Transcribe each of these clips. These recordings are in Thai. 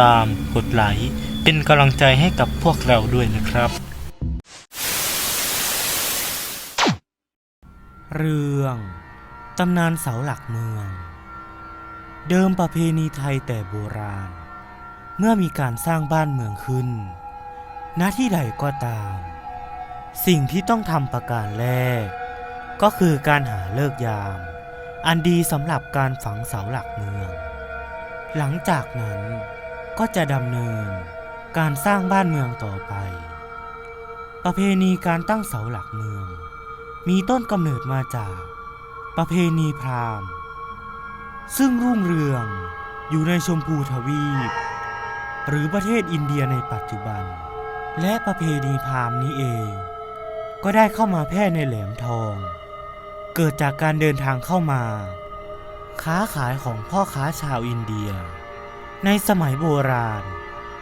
ตาม กดไลค์เป็นกำลังใจให้กับพวกเราด้วยนะครับ เรื่องตำนานเสาหลักเมือง เดิมประเพณีไทยแต่โบราณ เมื่อมีการสร้างบ้านเมืองขึ้น ณที่ใดก็ตาม สิ่งที่ต้องทำประการแรก ก็คือการหาเลิกยาม อันดีสำหรับการฝังเสาหลักเมือง หลังจากนั้น ก็จะดำเนินการสร้างบ้านเมืองต่อไป ประเพณีการตั้งเสาหลักเมือง มีต้นกำเนิดมาจาก ประเพณีพราหมณ์ ซึ่งรุ่งเรืองอยู่ในชมพูทวีป หรือประเทศอินเดียในปัจจุบัน และประเพณีพราหมณ์นี้เอง ก็ได้เข้ามาแพร่ในแหลมทอง เกิดจากการเดินทางเข้ามา ค้าขายของพ่อค้าชาวอินเดีย ในสมัยโบราณ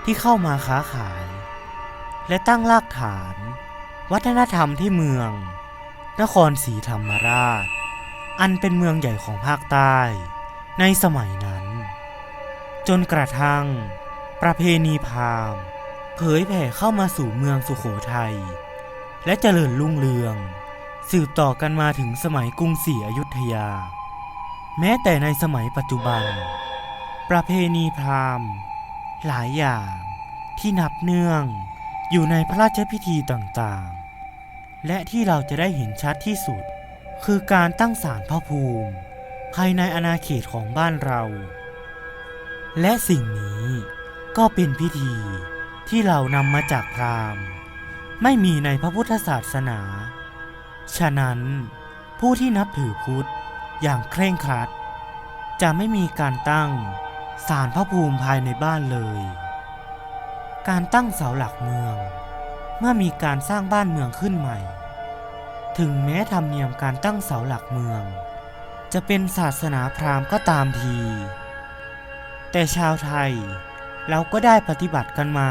ที่เข้ามาค้าขาย และตั้งรากฐาน วัฒนธรรมที่เมือง นครศรีธรรมราช อันเป็นเมืองใหญ่ของภาคใต้ ในสมัยนั้น จนกระทั่ง ประเพณีพราหมณ์เผยแผ่เข้ามาสู่เมืองสุขโขทัยและเจริญรุ่งเรือง สืบต่อกันมาถึงสมัยกรุงศรีอยุธยา แม้แต่ในสมัยปัจจุบัน ประเพณีพราหมณ์ หลายอย่างที่นับเนื่องอยู่ในพระราชพิธีต่างๆ และที่เราจะได้เห็นชัดที่สุด คือการตั้งศาลพระภูมิ ภายในอาณาเขตของบ้านเรา และสิ่งนี้ก็เป็นพิธีที่เรานำมาจากพราหมณ์ ไม่มีในพระพุทธศาสนา ฉะนั้นผู้ที่นับถือพุทธอย่างเคร่งครัด จะไม่มีการตั้ง ศาลพระภูมิภายในบ้านเลย การตั้งเสาหลักเมือง เมื่อมีการสร้างบ้านเมืองขึ้นใหม่ ถึงแม้ธรรมเนียมการตั้งเสาหลักเมือง จะเป็นศาสนาพราหมณ์ก็ตามที แต่ชาวไทยเราก็ได้ปฏิบัติกันมา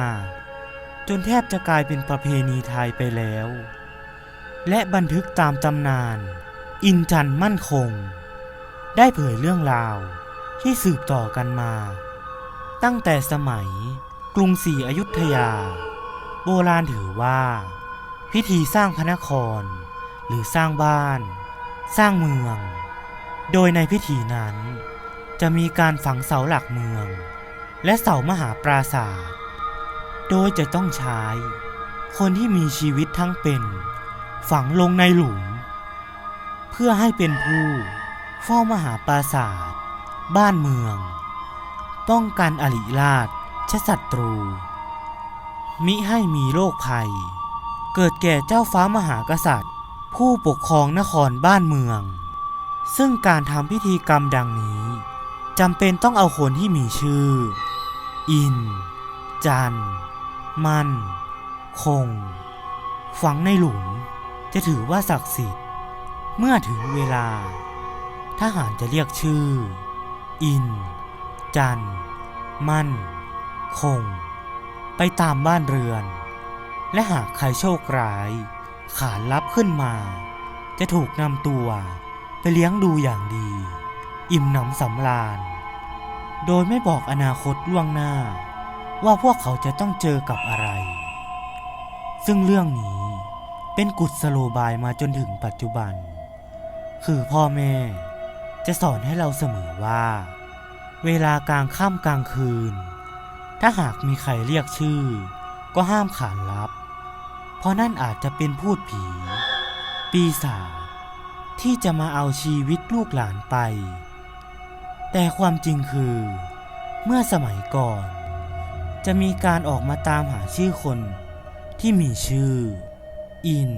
จนแทบจะกลายเป็นประเพณีไทยไปแล้ว และบันทึกตามตำนาน อินจันมั่นคง ได้เผยเรื่องราว ที่สืบต่อกันมา ตั้งแต่สมัยกรุงศรีอยุธยา โบราณถือว่า พิธีสร้างพระนคร หรือสร้างบ้าน สร้างเมือง โดยในพิธีนั้น จะมีการฝังเสาหลักเมือง และเสามหาปราศาสตร์โดยจะต้องใช้ คนที่มีชีวิตทั้งเป็น ฝังลงในหลุม เพื่อให้เป็นผู้เฝ้ามหาปราศาสตร์ บ้านเมือง ป้องกันอริราชชศัตรู มิให้มีโรคภัย เกิดแก่เจ้าฟ้ามหากษัตริย์ ผู้ปกครองนครบ้านเมือง ซึ่งการทำพิธีกรรมดังนี้จำเป็นต้องเอาคนที่มีชื่อ อิน จัน มัน คง ฝังในหลุม จะถือว่าศักดิ์สิทธิ์ เมื่อถึงเวลา ทหารจะเรียกชื่อ อิน จัน มั่น คง ไปตามบ้านเรือน และหากใครโชคร้าย ขานรับขึ้นมา จะถูกนำตัวไปเลี้ยงดูอย่างดี อิ่มหนำสำราญ โดยไม่บอกอนาคตล่วงหน้า ว่าพวกเขาจะต้องเจอกับอะไร ซึ่งเรื่องนี้เป็นกุศโลบายมาจนถึงปัจจุบัน คือพ่อแม่ จะสอนให้เราเสมอว่า เวลากลางค่ำกลางคืน ถ้าหากมีใครเรียกชื่อ ก็ห้ามขานรับ เพราะนั่นอาจจะเป็นพูดผี ปีศาจที่จะมาเอาชีวิตลูกหลานไป แต่ความจริงคือ เมื่อสมัยก่อน จะมีการออกมาตามหาชื่อคน ที่มีชื่อ อิน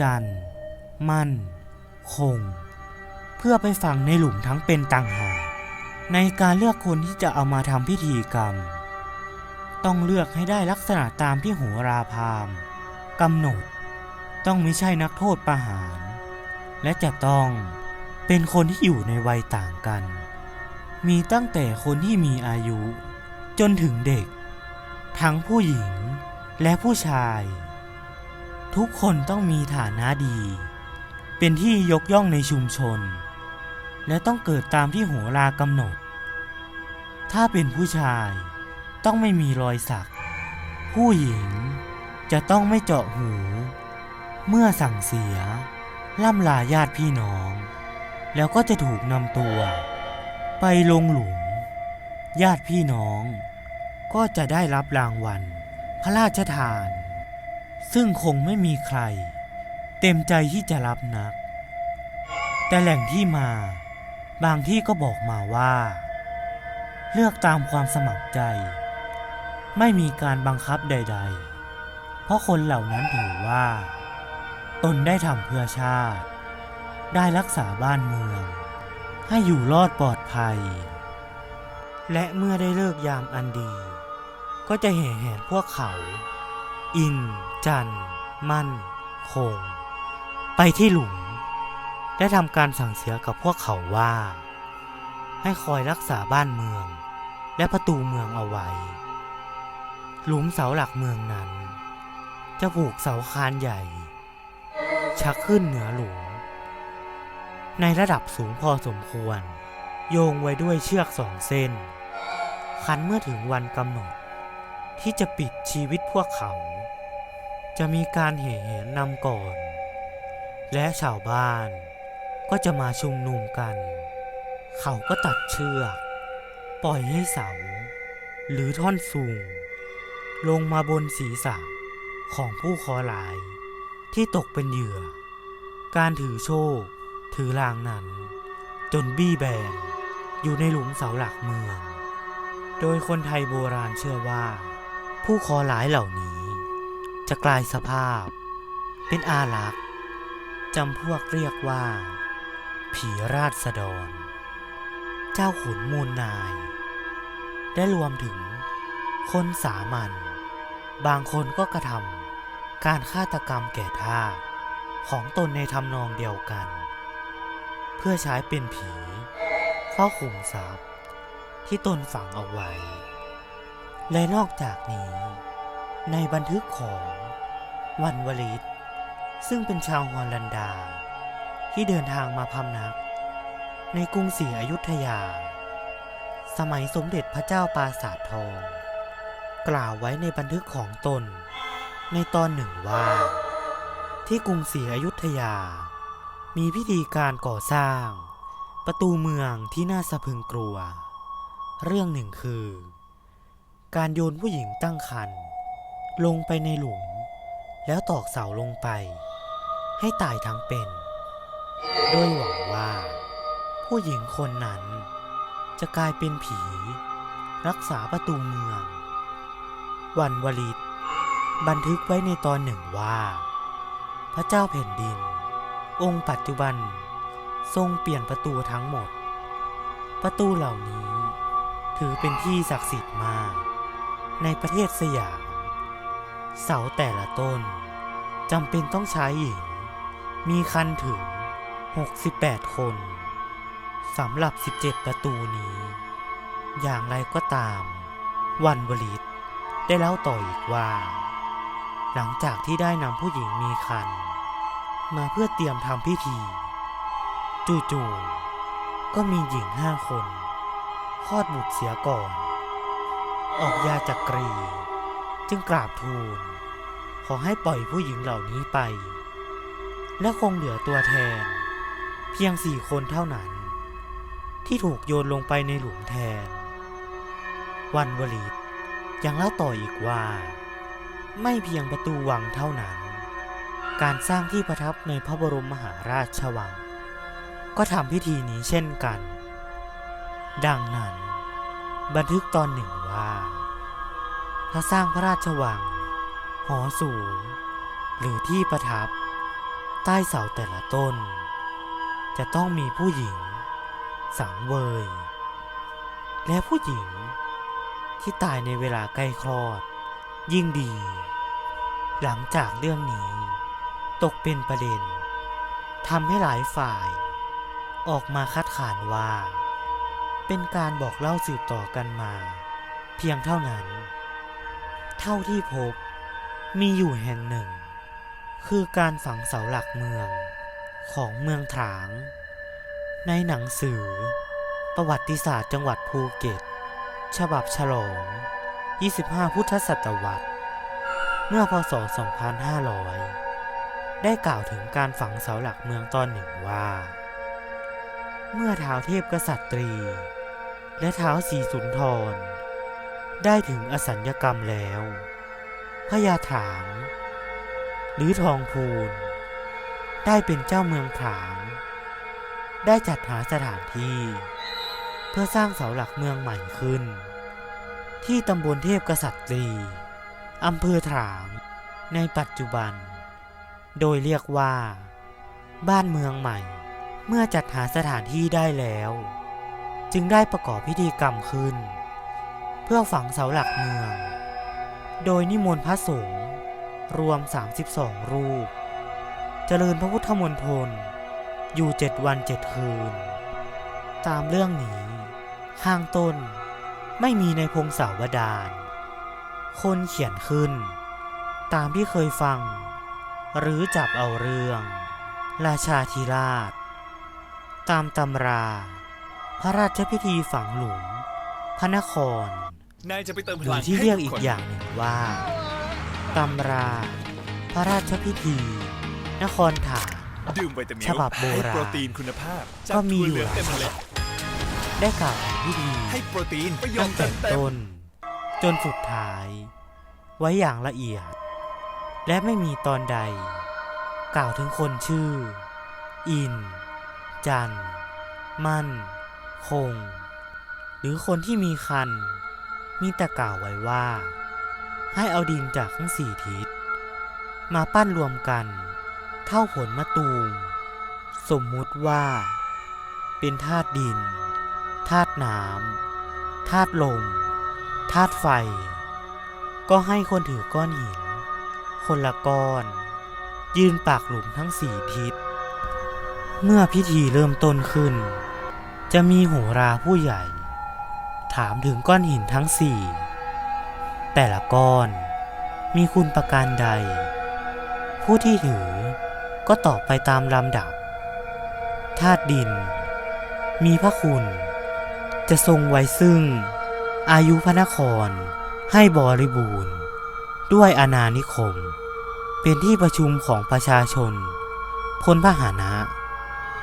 จัน มั่น คง เพื่อไปฝังในหลุมทั้งเป็นต่างหากในการเลือกคนที่จะเอามาทำพิธีกรรม ต้องเลือกให้ได้ลักษณะตามที่โหราพามกำหนด ต้องไม่ใช่นักโทษประหาร และจะต้องเป็นคนที่อยู่ในวัยต่างกัน มีตั้งแต่คนที่มีอายุ จนถึงเด็ก ทั้งผู้หญิงและผู้ชาย ทุกคนต้องมีฐานะดี เป็นที่ยกย่องในชุมชน และต้องเกิดตามที่โหรากำหนด ถ้าเป็นผู้ชายต้องไม่มีรอยสัก ผู้หญิงจะต้องไม่เจาะหู เมื่อสั่งเสีย ล่ำลาญาติพี่น้อง แล้วก็จะถูกนำตัว ไปลงหลุม ญาติพี่น้อง ก็จะได้รับรางวัล พระราชทาน ซึ่งคงไม่มีใคร เต็มใจที่จะรับนัก แต่แหล่งที่มา บางที่ก็บอกมาว่า เลือกตามความสมัครใจ ไม่มีการบังคับใด ๆ เพราะคนเหล่านั้นถือว่า ตนได้ทำเพื่อชาติ ได้รักษาบ้านเมือง ให้อยู่รอดปลอดภัย และเมื่อได้เลิกยามอันดี ก็จะแห่แหนพวกเขา อิน จัน มั่น คง ไปที่หลุม ได้ทำการสั่งเสียกับพวกเขาว่า ให้คอยรักษาบ้านเมือง และประตูเมืองเอาไว้ หลุมเสาหลักเมืองนั้น จะผูกเสาคานใหญ่ ชักขึ้นเหนือหลุม ในระดับสูงพอสมควร โยงไว้ด้วยเชือกสองเส้น คันเมื่อถึงวันกำหนด ที่จะปิดชีวิตพวกเขา จะมีการเหแหนนำก่อนและชาวบ้าน ก็จะมาชุมนุมกัน เขาก็ตัดเชือก ปล่อยให้เสา หรือท่อนสูง ลงมาบนศีรษะของผู้ขอหลาย ที่ตกเป็นเหยื่อ การถือโชค ถือรางนั้น จนบี้แบนอยู่ในหลุมเสาหลักเมือง โดยคนไทยโบราณเชื่อว่า ผู้ขอหลายเหล่านี้ จะกลายสภาพ เป็นอารักษ์จำพวกเรียกว่า ผีราษฎร เจ้าขุนมูลนาย ได้รวมถึง คนสามัญ บางคนก็กระทำการฆาตกรรมแก่ทาสของตนในทำนองเดียวกัน เพื่อใช้เป็นผีเฝ้าขุมทรัพย์ที่ตนฝังเอาไว้ และนอกจากนี้ ในบันทึกของวันวลิต ซึ่งเป็นชาวฮอลันดา ที่เดินทางมาพำนัก ในกรุงศรีอยุธยา สมัยสมเด็จพระเจ้าปราสาททอง กล่าวไว้ในบันทึกของตน ในตอนหนึ่งว่า ที่กรุงศรีอยุธยา มีพิธีการก่อสร้าง ประตูเมืองที่น่าสะพึงกลัว เรื่องหนึ่งคือ การโยนผู้หญิงตั้งครรภ์ลงไปในหลุม แล้วตอกเสาลงไป ให้ตายทั้งเป็น โดยหวังว่า ผู้หญิงคนนั้น จะกลายเป็นผี รักษาประตูเมือง วันวลิต บันทึกไว้ในตอนหนึ่งว่า พระเจ้าแผ่นดิน องค์ปัจจุบัน ทรงเปลี่ยนประตูทั้งหมด ประตูเหล่านี้ ถือเป็นที่ศักดิ์สิทธิ์มาก ในประเทศสยาม เสาแต่ละต้นจำเป็นต้องใช้หญิงมีคันถึง 68 คนสำหรับ 17 ประตูนี้ อย่างไรก็ตาม วันวลิตได้เล่าต่ออีกว่า หลังจากที่ได้นำผู้หญิงมีคัน มาเพื่อเตรียมทำพิธี จู่ๆก็มีหญิงห้าคนคลอดบุตรเสียก่อน ออกยาจากกรี จึงกราบทูล ขอให้ปล่อยผู้หญิงเหล่านี้ไป และคงเหลือตัวแทน เพียงสี่คนเท่านั้น ที่ถูกโยนลงไปในหลุมแทน วันวลิตยังเล่าต่ออีกว่า ไม่เพียงประตูวังเท่านั้น การสร้างที่ประทับในพระบรมมหาราชวัง ก็ทำพิธีนี้เช่นกัน ดังนั้น บันทึกตอนหนึ่งว่าถ้าสร้างพระราชวัง หอสูง หรือที่ประทับ ใต้เสาแต่ละต้น จะต้องมีผู้หญิง สังเวย และผู้หญิง ที่ตายในเวลาใกล้คลอด ยิ่งดี หลังจากเรื่องนี้ ตกเป็นประเด็นทำให้หลายฝ่าย ออกมาคัดค้านว่า เป็นการบอกเล่าสืบต่อกันมา เพียงเท่านั้น เท่าที่พบมีอยู่แห่งหนึ่ง คือการฝังเสาหลักเมือง ของเมืองถาง ในหนังสือ ประวัติศาสตร์จังหวัดภูเก็ต ฉบับฉลอง 25 พุทธศตวรรษ เมื่อพศ 2500 ได้กล่าวถึงการฝังเสาหลักเมืองตอนหนึ่งว่า เมื่อท้าวเทพกษัตรี และท้าวสีสุนทร ได้ถึงอสัญญกรรมแล้วพญาถาง หรือทองพูน ได้เป็นเจ้าเมืองถางได้จัดหาสถานที่ เพื่อสร้างเสาหลักเมืองใหม่ขึ้น ที่ตำบลเทพกษัตรีอำเภอถางในปัจจุบัน โดยเรียกว่า บ้านเมืองใหม่ เมื่อจัดหาสถานที่ได้แล้ว จึงได้ประกอบพิธีกรรมขึ้น เพื่อฝังเสาหลักเมือง โดยนิมนต์พระสงฆ์รวม 32 รูป จริญพระพุทธมนตรอยู่เจ็ดวันเจ็ดคืน ตามเรื่องนี้ ข้างต้นไม่มีในพงศาวดารคนเขียนขึ้น ตามที่เคยฟัง หรือจับเอาเรื่อง ราชาธิราช ตามตำรา พระราชพิธีฝังหลุม พระนครนายจะไปเติมพหรืลัองที่เรียกอีกอย่างหนึ่งว่า ตำรา พระราชพิธี นครถางดื่มไวตามิลฉบับโบราณให้โปรตีนคุณภาพจากก็มีถั่วอยู่เหลืองหลายเต็มฉเมล็บัดบได้กล่าวถึงพิธีให้โปรตีนประโยตั้ชงน์แต่เต็มต้น จนสุดท้าย ไว้อย่างละเอียด และไม่มีตอนใด กล่าวถึงคนชื่อ อิน จัน มั่น คง หรือคนที่มีคัน มีแต่กล่าวไว้ว่า ให้เอาดินจากทั้งสี่ทิศมาปั้นรวมกัน เท่าผลมะตูม สมมุติว่า เป็นธาตุดิน ธาตุน้ำ ธาตุลม ธาตุไฟ ก็ให้คนถือก้อนหิน คนละก้อน ยืนปากหลุมทั้งสี่ทิศ เมื่อพิธีเริ่มต้นขึ้น จะมีโหราผู้ใหญ่ ถามถึงก้อนหินทั้งสี่ แต่ละก้อนมีคุณประการใด ผู้ที่ถือ ก็ตอบไปตามลำดับธาตุดิน มีพระคุณ จะทรงไว้ซึ่ง อายุพระนครให้บริบูรณ์ ด้วยอาณานิคม เป็นที่ประชุมของประชาชน พลพหานะ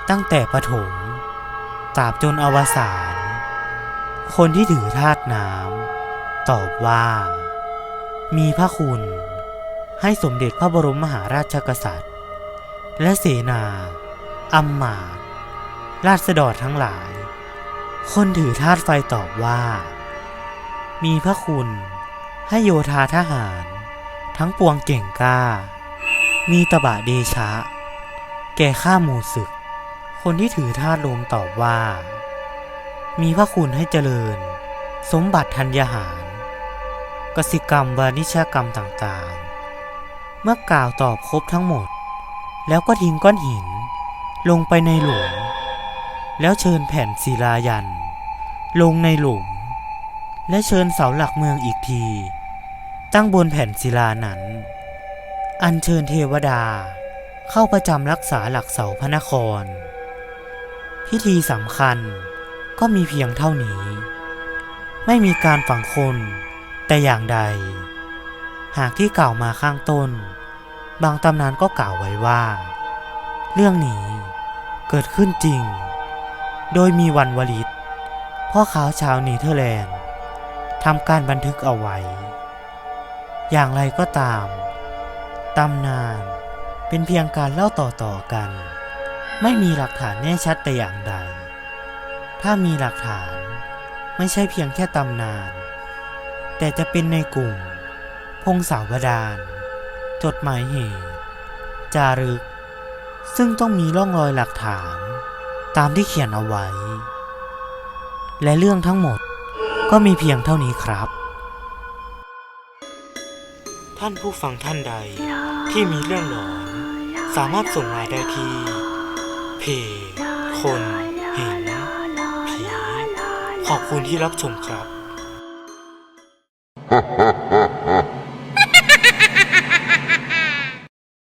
ตั้งแต่ปฐมตราบจนอวสาน คนที่ถือธาตุน้ำตอบว่า มีพระคุณ ให้สมเด็จพระบรมมหาราชกษัตริย์ และเสนาอัมมาราษฎรทั้งหลาย คนถือธาตุไฟตอบว่า มีพระคุณให้โยธาทหาร ทั้งปวงเก่งกล้า มีตบะเดชะ แก่ข้าหมู่ศึก คนที่ถือธาตุลมตอบว่า มีพระคุณให้เจริญ สมบัติธัญญาหาร กสิกรรมวานิชกรรมต่างๆ เมื่อกล่าวตอบครบทั้งหมด แล้วก็ทิ้งก้อนหิน ลงไปในหลุม แล้วเชิญแผ่นศิลายัน ลงในหลุม และเชิญเสาหลักเมืองอีกที ตั้งบนแผ่นศิลานั้น อัญเชิญเทวดาเข้าประจำรักษาหลักเสาพระนคร พิธีสำคัญก็มีเพียงเท่านี้ ไม่มีการฝังคนแต่อย่างใด หากที่กล่าวมาข้างต้น บางตำนานก็กล่าวไว้ว่า เรื่องนี้เกิดขึ้นจริง โดยมีวันวลิตพ่อค้าชาวเนเธอร์แลนด์ทำการบันทึกเอาไว้ อย่างไรก็ตาม ตำนานเป็นเพียงการเล่าต่อๆกัน ไม่มีหลักฐานแน่ชัดแต่อย่างใด ถ้ามีหลักฐานไม่ใช่เพียงแค่ตำนาน แต่จะเป็นในกลุ่ม พงศาวดาร จดหมายเหตุ จารึก ซึ่งต้องมีร่องรอยหลักฐาน ตามที่เขียนเอาไว้ และเรื่องทั้งหมดก็มีเพียงเท่านี้ครับ ท่านผู้ฟังท่านใดที่มีเรื่องหลอน สามารถส่งมาได้ที่ เพจคน เห็นผีขอบคุณที่รับชมครับ